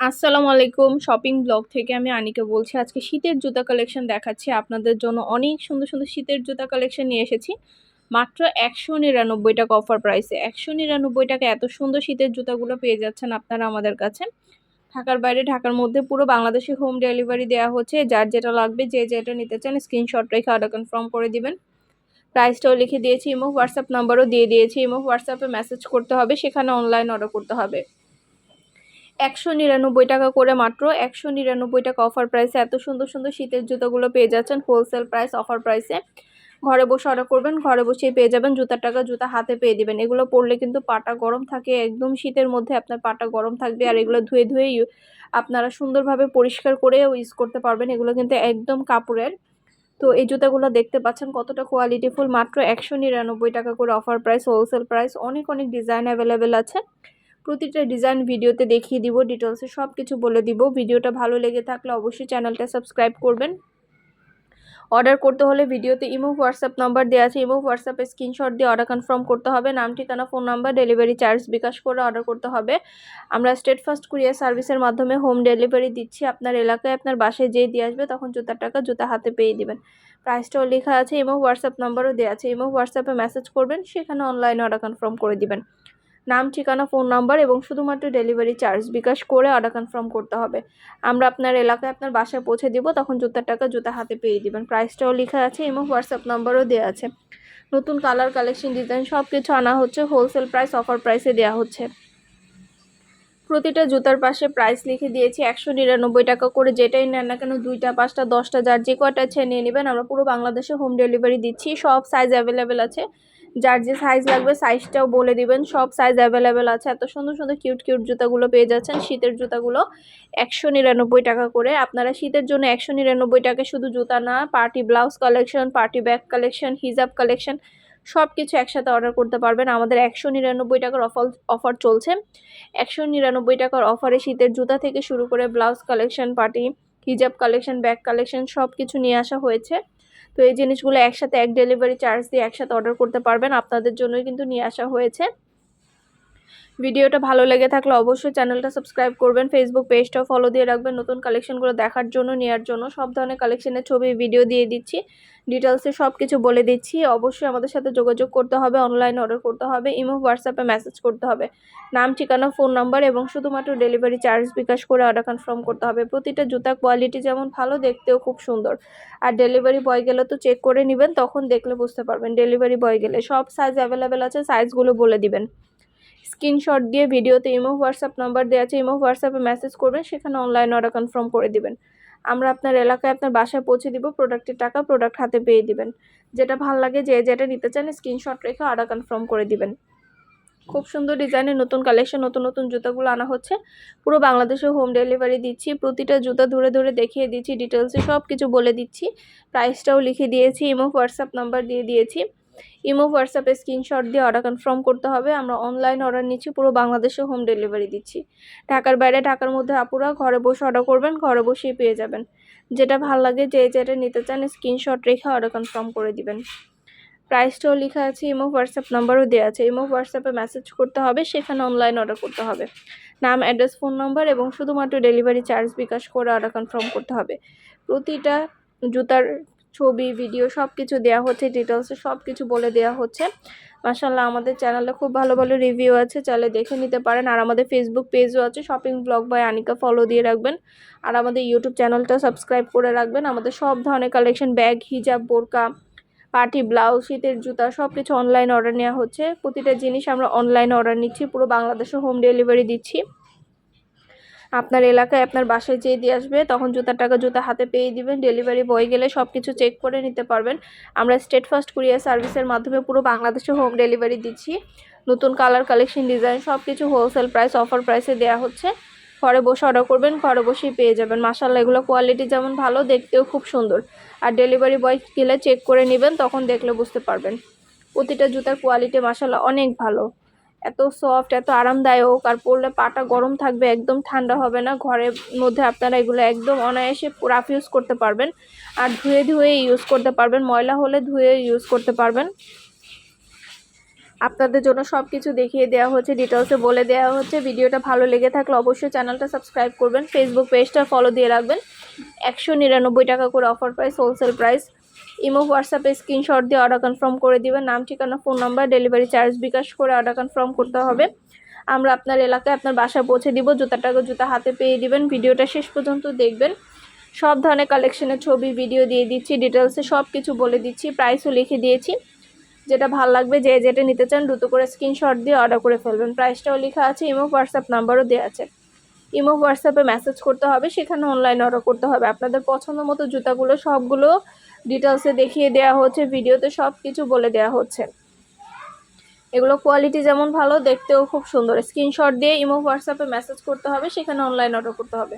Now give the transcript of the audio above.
আসসালামু আলাইকুম। Shopping blog থেকে আমি আনিকা বলছি। আজকে শীতের জুতা কালেকশন দেখাচ্ছি। আপনাদের জন্য অনেক সুন্দর সুন্দর শীতের জুতা কালেকশন নিয়ে এসেছি। মাত্র একশো নিরানব্বই টাকা অফার প্রাইসে একশো নিরানব্বই টাকা এত সুন্দর শীতের জুতাগুলো পেয়ে যাচ্ছেন আপনারা আমাদের কাছে। ঢাকার বাইরে, ঢাকার মধ্যে পুরো বাংলাদেশে হোম ডেলিভারি দেওয়া হচ্ছে। যার যেটা লাগবে, যে যেটা নিতে চান স্ক্রিনশট রেখে অর্ডার কনফার্ম করে দিবেন। প্রাইসটাও লিখে দিয়েছি ইমো হোয়াটসঅ্যাপ নাম্বারও দিয়ে দিয়েছি। ইমো হোয়াটসঅ্যাপে মেসেজ করতে হবে। সেখানে অনলাইন অর্ডার করতে হবে। একশো নিরানব্বই টাকা করে মাত্র, একশো নিরানব্বই টাকা অফার প্রাইসে এত সুন্দর সুন্দর শীতের জুতোগুলো পেয়ে যাচ্ছেন হোলসেল প্রাইস অফার প্রাইসে ঘরে বসে অর্ডার করবেন, ঘরে বসেই পেয়ে যাবেন, জুতার টাকা জুতা হাতে পেয়ে দেবেন। এগুলো পরলে কিন্তু পাটা গরম থাকে, একদম শীতের মধ্যে আপনার পাটা গরম থাকবে আর এগুলো ধুয়ে ধুয়ে আপনারা সুন্দরভাবে পরিষ্কার করে ইউজ করতে পারবেন। এগুলো কিন্তু একদম কাপড়ের। তো এই জুতাগুলো দেখতে পাচ্ছেন কতটা কোয়ালিটিফুল মাত্র একশো নিরানব্বই টাকা করে অফার প্রাইস হোলসেল প্রাইস অনেক অনেক ডিজাইন অ্যাভেলেবেল আছে। প্রতিটা ডিজাইন ভিডিওতে দেখিয়ে দিব ডিটেলসে সব কিছু বলে দিব। ভিডিওটা ভালো লেগে থাকলে অবশ্যই চ্যানেলটা সাবস্ক্রাইব করবেন। অর্ডার করতে হলে ভিডিওতে ইমো হোয়াটসঅ্যাপ নাম্বার দেওয়া আছে। ইমো হোয়াটসঅ্যাপে স্ক্রিনশট দিয়ে অর্ডার কনফার্ম করতে হবে। নাম, ঠিকানা phone number delivery charge bKash করে অর্ডার করতে হবে। আমরা স্টেট ফার্স্ট কুরিয়ার সার্ভিসের মাধ্যমে হোম ডেলিভারি দিচ্ছি। আপনার এলাকায় আপনার বাসায় যেয়ে দিয়ে আসবে তখন জুতার টাকা জুতা হাতে পেয়ে দিবেন। প্রাইসটাও লেখা আছে, ইমো হোয়াটসঅ্যাপ নাম্বারও দেওয়া আছে। ইমো হোয়াটসঅ্যাপে মেসেজ করবেন, সেখানে অনলাইনে অর্ডার কনফার্ম করে দিবেন। নাম, ঠিকানা, ফোন নাম্বার এবং শুধুমাত্র ডেলিভারি চার্জ বিকাশ করে অর্ডার কনফার্ম করতে হবে। আমরা আপনার এলাকায় আপনার বাসায় পৌঁছে দিব, তখন জুতার টাকা জুতা হাতে পেয়ে দিবেন। প্রাইসটাও লেখা আছে, এবং হোয়াটসঅ্যাপ নাম্বারও দেওয়া আছে। নতুন কালার, কালেকশন, ডিজাইন সব কিছু আনা হচ্ছে, হোলসেল প্রাইস, অফার প্রাইসে দেওয়া হচ্ছে। প্রতিটা জুতার পাশে প্রাইস লিখে দিয়েছি, একশো নিরানব্বই টাকা করে। যেটাই নেন না কেন, দুইটা, পাঁচটা, দশটা, যার যে কয়টা ছে নিয়ে নেবেন। আমরা পুরো বাংলাদেশে হোম ডেলিভারি দিচ্ছি, সব সাইজ অ্যাভেলেবেল আছে। যার যে সাইজ লাগবে সাইজটাও বলে দিবেন। সব সাইজ অ্যাভেলেবেল আছে। এত সুন্দর সুন্দর কিউট কিউট জুতাগুলো পেয়ে যাচ্ছেন। শীতের জুতাগুলো একশো নিরানব্বই টাকা করে। আপনারা শীতের জন্য একশো নিরানব্বই টাকা শুধু জুতা না party blouse collection party bag collection হিজাব কালেকশন সব কিছু একসাথে অর্ডার করতে পারবেন। আমাদের একশো নিরানব্বই টাকার অফার অফার চলছে। একশো নিরানব্বই টাকার অফারে শীতের জুতা থেকে শুরু করে blouse collection party hijab collection bag collection সব কিছু নিয়ে আসা হয়েছে। তো এই জিনিসগুলো একসাথে এক ডেলিভারি চার্জ দিয়ে একসাথে অর্ডার করতে পারবেন। আপনাদের জন্যই কিন্তু নিয়ে আসা হয়েছে। ভিডিওটা ভালো লেগে থাকলে অবশ্যই চ্যানেলটা সাবস্ক্রাইব করবেন ফেসবুক পেজটাও ফলো দিয়ে রাখবেন, নতুন কালেকশনগুলো দেখার জন্য নেওয়ার জন্য। সব ধরনের কালেকশনের ছবি ভিডিও দিয়ে দিচ্ছি ডিটেলসে সব কিছু বলে দিচ্ছি। অবশ্যই আমাদের সাথে যোগাযোগ করতে হবে অনলাইনে অর্ডার করতে হবে ইমো হোয়াটসঅ্যাপে মেসেজ করতে হবে। নাম, ঠিকানা ফোন নাম্বার এবং শুধুমাত্র ডেলিভারি চার্জ বিকাশ করে অর্ডার কনফার্ম করতে হবে। প্রতিটা জুতা কোয়ালিটি যেমন ভালো, দেখতেও খুব সুন্দর। আর ডেলিভারি বয় গেলে তো চেক করে নেবেন, তখন দেখলে বুঝতে পারবেন। ডেলিভারি বয় গেলে সব সাইজ অ্যাভেলেবেল আছে সাইজগুলো বলে দিবেন। স্ক্রিনশট দিয়ে ভিডিওতে ইমো, হোয়াটসঅ্যাপ নাম্বার দেওয়া আছে, ইমো, হোয়াটসঅ্যাপে মেসেজ করবেন, সেখানে অনলাইন অর্ডার কনফার্ম করে দিবেন। আমরা আপনার এলাকায় আপনার বাসায় পৌঁছে দিব প্রোডাক্টের টাকা প্রোডাক্ট হাতে পেয়ে দিবেন। যেটা ভালো লাগে, যে যেটা নিতে চান স্ক্রিনশট রেখে অর্ডার কনফার্ম করে দিবেন। খুব সুন্দর ডিজাইনের নতুন কালেকশন নতুন নতুন জুতাগুলো আনা হচ্ছে। পুরো বাংলাদেশে হোম ডেলিভারি দিচ্ছি, প্রতিটা জুতা ধরে ধরে দেখিয়ে দিচ্ছি ডিটেলসে সব কিছু বলে দিচ্ছি। প্রাইসটাও লিখে দিয়েছি, ইমো, হোয়াটসঅ্যাপ নাম্বার দিয়ে দিয়েছি। ইমো, হোয়াটসঅ্যাপে স্ক্রিনশট দিয়ে অর্ডার কনফার্ম করতে হবে। আমরা অনলাইন অর্ডার নিচ্ছি, পুরো বাংলাদেশে হোম ডেলিভারি দিচ্ছি। ঢাকার বাইরে, ঢাকার মধ্যে আপুরা ঘরে বসে অর্ডার করবেন, ঘরে বসেই পেয়ে যাবেন। যেটা ভালো লাগে, যে যেটা নিতে চান, স্ক্রিনশট রেখে অর্ডার কনফার্ম করে দিবেন। প্রাইসটাও লেখা আছে, ইমো, হোয়াটসঅ্যাপ নাম্বারও দেওয়া আছে। ইমো, হোয়াটসঅ্যাপে মেসেজ করতে হবে, সেখানে অনলাইন অর্ডার করতে হবে। নাম অ্যাড্রেস ফোন নাম্বার এবং শুধুমাত্র ডেলিভারি চার্জ বিকাশ করে অর্ডার কনফার্ম করতে হবে। প্রতিটা জুতার ছবি ভিডিও সব কিছু দেওয়া হচ্ছে ডিটেলসে সব কিছু বলে দেওয়া হচ্ছে। মাসাল্লাহ আমাদের চ্যানেলে খুব ভালো ভালো রিভিউ আছে, চাইলে দেখে নিতে পারেন। আর আমাদের ফেসবুক পেজও আছে shopping blog by Anika follow দিয়ে রাখবেন। আর আমাদের ইউটিউব চ্যানেলটা সাবস্ক্রাইব করে রাখবেন। আমাদের সব ধরনের কালেকশন ব্যাগ হিজাব বোরকা পার্টি ব্লাউজ শীতের জুতা সব কিছু অনলাইন অর্ডার নেওয়া হচ্ছে। প্রতিটা জিনিস আমরা অনলাইনে অর্ডার নিচ্ছি, পুরো বাংলাদেশে হোম ডেলিভারি দিচ্ছি। আপনার এলাকায় আপনার বাসায় যেয়ে দিয়ে আসবে, তখন জুতার টাকা জুতা হাতে পেয়ে দিবেন ডেলিভারি বয় গেলে সব কিছু চেক করে নিতে পারবেন। আমরা স্টেট ফার্স্ট কুরিয়ার সার্ভিসের মাধ্যমে পুরো বাংলাদেশে হোম ডেলিভারি দিচ্ছি। নতুন কালার কালেকশন ডিজাইন সব কিছু হোলসেল প্রাইস অফার প্রাইসে দেওয়া হচ্ছে। ঘরে বসে অর্ডার করবেন, ঘরে বসেই পেয়ে যাবেন। মাসাল্লাহ এগুলো কোয়ালিটি যেমন ভালো, দেখতেও খুব সুন্দর। আর ডেলিভারি বয় গেলে চেক করে নেবেন, তখন দেখলে বুঝতে পারবেন। প্রতিটা জুতার কোয়ালিটি মাসাল্লাহ অনেক ভালো। এত সফট এত আরামদায়ক, আর পরলে পাটা গরম থাকবে, একদম ঠান্ডা হবে না। ঘরের মধ্যে আপনারা এগুলো একদম অনায়াসে রাফ ইউজ করতে পারবেন। আর ধুয়ে ধুয়ে ইউজ করতে পারবেন। ময়লা হলে ধুয়ে ইউজ করতে পারবেন। আপনাদের জন্য সব কিছু দেখিয়ে দেওয়া হচ্ছে ডিটেলসে বলে দেওয়া হচ্ছে। ভিডিওটা ভালো লেগে থাকলে অবশ্যই চ্যানেলটা সাবস্ক্রাইব করবেন। ফেসবুক পেজটা ফলো দিয়ে রাখবেন। একশো নিরানব্বই টাকা করে offer price wholesale price imo হোয়াটসঅ্যাপে স্ক্রিনশট দিয়ে অর্ডার কনফার্ম করে দিবেন। নাম, ঠিকানা phone number delivery charge bKash করে অর্ডার কনফার্ম করতে হবে। আমরা আপনার এলাকায় আপনার বাসায় পৌঁছে দিব। জুতাটাকে জুতা হাতে পেয়ে দিবেন। ভিডিওটা শেষ পর্যন্ত দেখবেন। সব ধরনের কালেকশনের ছবি ভিডিও দিয়ে দিচ্ছি ডিটেলসে সব কিছু বলে দিচ্ছি প্রাইসও লিখে দিয়েছি। যেটা ভালো লাগবে, যে যেটা নিতে চান, দ্রুত করে স্ক্রিনশট দিয়ে অর্ডার করে ফেলবেন। প্রাইসটাও লেখা আছে, ইমো হোয়াটসঅ্যাপ নাম্বারও দেওয়া আছে। ইমো হোয়াটসঅ্যাপে মেসেজ করতে হবে, সেখানে অনলাইন অর্ডার করতে হবে। আপনাদের পছন্দ মতো জুতাগুলো সবগুলো ডিটেলসে দেখিয়ে দেওয়া হচ্ছে ভিডিওতে সব কিছু বলে দেওয়া হচ্ছে। এগুলো কোয়ালিটি যেমন ভালো, দেখতেও খুব সুন্দর। স্ক্রিনশট দিয়ে ইমো হোয়াটসঅ্যাপে মেসেজ করতে হবে, সেখানে অনলাইন অর্ডার করতে হবে।